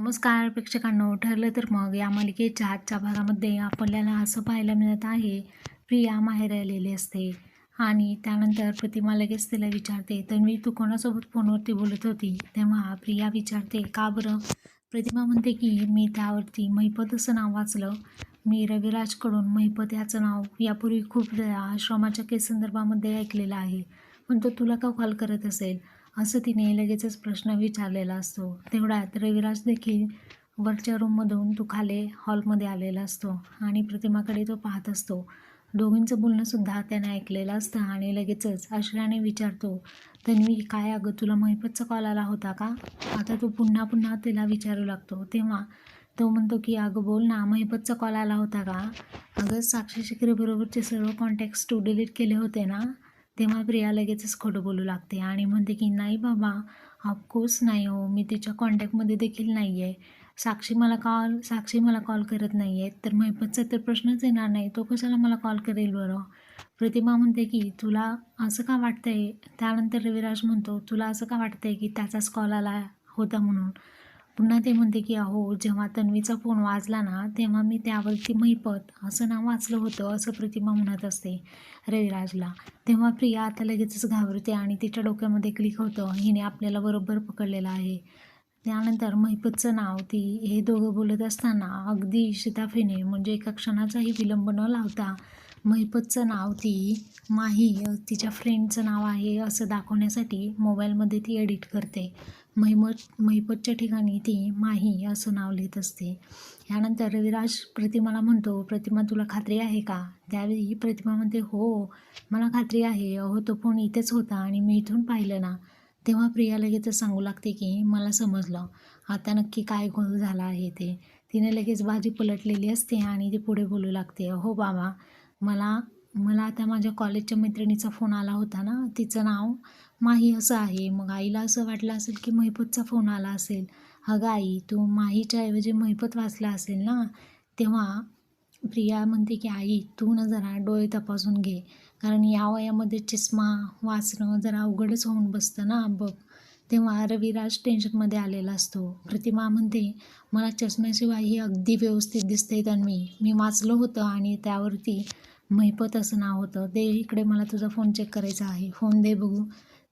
नमस्कार प्रेक्षकांनो. ठरलं तर मग या मालिकेच्या आजच्या भागामध्ये आपल्याला असं पाहायला मिळत आहे प्रिया माहेर आलेली असते. आणि त्यानंतर प्रतिमा लगेच तिला विचारते तन्वी तू कोणासोबत फोनवरती बोलत होती? तेव्हा प्रिया विचारते का बरं? प्रतिमा म्हणते की मी त्यावरती महिपत असं नाव वाचलं. मी रविराजकडून महिपत याचं नाव यापूर्वी खूप वेळा आश्रमाच्या केस संदर्भामध्ये ऐकलेलं आहे. पण तो तुला का कॉल करत असेल? असं तिने लगेचच प्रश्न विचारलेला असतो. तेवढ्यात रविराज देखील वरच्या रूममधून तो खाले हॉलमध्ये आलेला असतो आणि प्रतिमाकडे तो पाहत असतो. दोघींचं बोलणंसुद्धा त्याने ऐकलेलं असतं आणि लगेचच आश्रयाने विचारतो तन्वी काय अगं तुला महिपतचा कॉल आला होता का? आता तो पुन्हा पुन्हा तिला विचारू लागतो. तेव्हा तो म्हणतो की अगं बोल ना महिपतचा कॉल आला होता का? अगं साक्षी शिकरेबरोबरचे सर्व कॉन्टॅक्ट्स तू डिलीट केले होते ना? तेव्हा प्रिया लगेचच खोटं बोलू लागते आणि म्हणते की नाही बाबा ऑफकोर्स नाही हो मी तिच्या कॉन्टॅक्टमध्ये देखील नाही आहे साक्षी मला कॉल साक्षी मला कॉल करत नाही आहे तर महिपतचा तर प्रश्नच येणार नाही. तो कशाला मला कॉल करेल बरं? प्रतिमा म्हणते की तुला असं का वाटतंय? त्यानंतर रविराज म्हणतो तुला असं का वाटतंय की त्याचाच कॉल आला होता म्हणून? पुन्हा ते म्हणते की अहो जेव्हा तन्वीचा फोन वाजला ना तेव्हा मी त्यावरती महिपत असं नाव वाचलं होतं असं प्रतिमा म्हणत असते रविराजला. तेव्हा प्रिया आता लगेचच घाबरते आणि तिच्या डोक्यामध्ये क्लिक होतं हिने आपल्याला बरोबर पकडलेलं आहे. त्यानंतर महिपतचं नाव ती हे दोघं बोलत असताना अगदी शिताफीने म्हणजे एका क्षणाचाही विलंब न लावता महिपतचं नाव ती माही तिच्या फ्रेंडचं नाव आहे असं दाखवण्यासाठी मोबाईलमध्ये ती एडिट करते. महिमत महिपतच्या ठिकाणी ती माही असं नाव लिहित असते. यानंतर रविराज प्रतिमाला म्हणतो प्रतिमा तुला खात्री आहे का? त्यावेळी प्रतिमा म्हणते हो मला खात्री आहे. अहो तो फोन इथेच होता आणि मी इथून पाहिलं ना. तेव्हा प्रिया लगेचच सांगू लागते की मला समजलं. आता नक्की काय गोंधळ झाला आहे ते. तिने लगेच बाजी पलटलेली असते आणि ती पुढे बोलू लागते हो बाबा मला मला आता माझ्या कॉलेजच्या मैत्रिणीचा फोन आला होता ना तिचं नाव माही असं आहे. मग आईला असं वाटलं असेल की महिपतचा फोन आला असेल. अगं आई तू माहीच्या ऐवजी महिपत वाचला असेल ना? तेव्हा प्रिया म्हणते की आई तू ना जरा डोळे तपासून घे. कारण या वयामध्ये चष्मा वाचणं जरा अवघडच होऊन बसतं ना बघ. तेव्हा रविराज टेन्शनमध्ये आलेला असतो. प्रतिमा म्हणते मला चष्म्याशिवाय ही अगदी व्यवस्थित दिसते तन्वी मी? वाचलं होतं आणि त्यावरती महिपत असं नाव होतं. दे इकडे मला तुझा फोन चेक करायचा आहे. फोन दे बघू.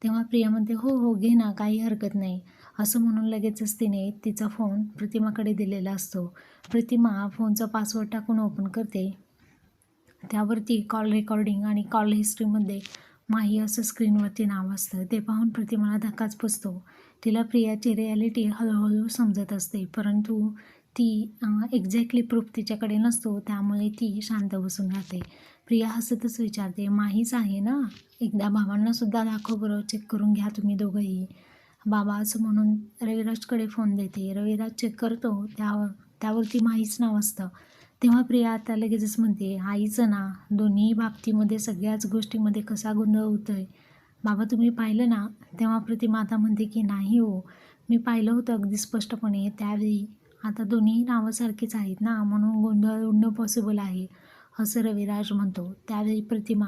तेव्हा प्रिया म्हणते हो हो घे ना काही हरकत नाही. असं म्हणून लगेचच तिने तिचा फोन प्रतिमाकडे दिलेला असतो. प्रतिमा फोनचा पासवर्ड टाकून ओपन करते. त्यावरती कॉल रेकॉर्डिंग आणि कॉल हिस्ट्रीमध्ये माही असं स्क्रीनवरती नाव असतं. ते पाहून प्रतिमाला धक्काच बसतो. तिला प्रियाची रिॲलिटी हळूहळू समजत असते परंतु ती एक्झॅक्टली प्रूफ तिच्याकडे नसतो. त्यामुळे ती शांत बसून राहते. प्रिया हसतच विचारते माहीच आहे ना? एकदा भावांनासुद्धा दाखव बरं चेक करून घ्या तुम्ही दोघंही. बाबा असं म्हणून रविराजकडे फोन देते. रविराज चेक करतो त्यावर त्यावरती माहीच नाव असतं. तेव्हा प्रिया आता लगेचच म्हणते आईचं ना दोन्ही बाबतीमध्ये सगळ्याच गोष्टीमध्ये कसा गोंधळ होतो आहे बाबा तुम्ही पाहिलं ना? तेव्हा प्रतिमा आता म्हणते की नाही हो मी पाहिलं होतं अगदी स्पष्टपणे. त्यावेळी आता दोन्ही नावं सारखीच आहेत ना म्हणून गोंधळ उडणं पॉसिबल आहे. असं रविराज म्हणतो. त्यावेळी प्रतिमा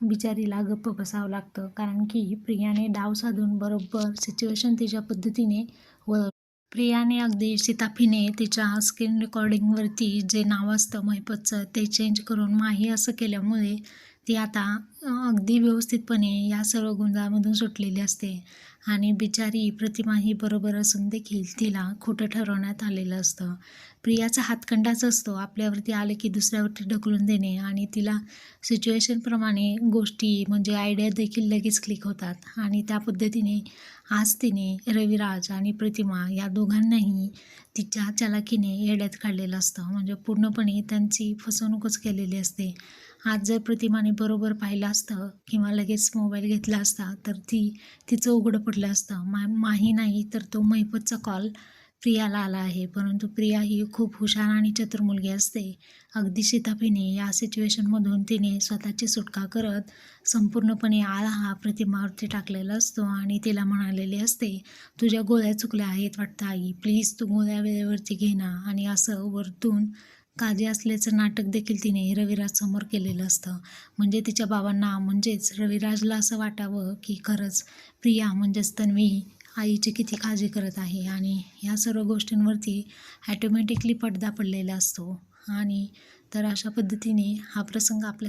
बिचारीला गप्प बसावं लागतं. कारण की प्रियाने डाव साधून बरोबर सिच्युएशन तिच्या पद्धतीने व प्रियाने अगदी सीताफीने तिच्या स्क्रीन रेकॉर्डिंगवरती जे नाव असतं महिपतचं ते चेंज करून माही असं केल्यामुळे ती आता अगदी व्यवस्थितपणे या सर्व गोंधळामधून सुटलेली असते. आणि बिचारी प्रतिमा ही बरोबर असून देखील तिला खोटं ठरवण्यात आलेलं असतं. प्रियाचा हातखंडाच असतो. आपल्यावरती आले की दुसऱ्यावरती ढकलून देणे आणि तिला सिच्युएशनप्रमाणे गोष्टी म्हणजे आयडिया देखील लगेच क्लिक होतात. आणि त्या पद्धतीने आज तिने रविराज आणि प्रतिमा या दोघांनाही तिच्या चलाखीने येड्यात काढलेलं असतं. म्हणजे पूर्णपणे त्यांची फसवणूकच केलेली असते. आज जर प्रतिमाने बरोबर पाहिलं असतं किंवा लगेच मोबाईल घेतला असता तर ती तिचं उघडं पडलं असतं. मा माही नाही तर तो मैफतचा कॉल प्रियाला आला आहे. परंतु प्रिया ही खूप हुशार आणि चतुर मुलगी असते. अगदी शिताफीने या सिच्युएशनमधून तिने स्वतःची सुटका करत संपूर्णपणे आळा हा प्रतिमावरती टाकलेला असतो आणि तिला म्हणालेली असते तुझ्या गोळ्या चुकल्या आहेत वाटतं आई. प्लीज तू गोळ्या वेळेवरती घे ना. आणि असं वरतून काजी असल्याचं नाटक देखील तिने रविराजसमोर केलेलं असतं. म्हणजे तिच्या बाबांना म्हणजेच रविराजला असं वाटावं की खरंच प्रिया म्हणजेच तन्वी आईची किती काळजी करत आहे आणि ह्या सर्व गोष्टींवरती ॲटोमॅटिकली पडदा पडलेला असतो. आणि तर अशा पद्धतीने हा प्रसंग आपल्या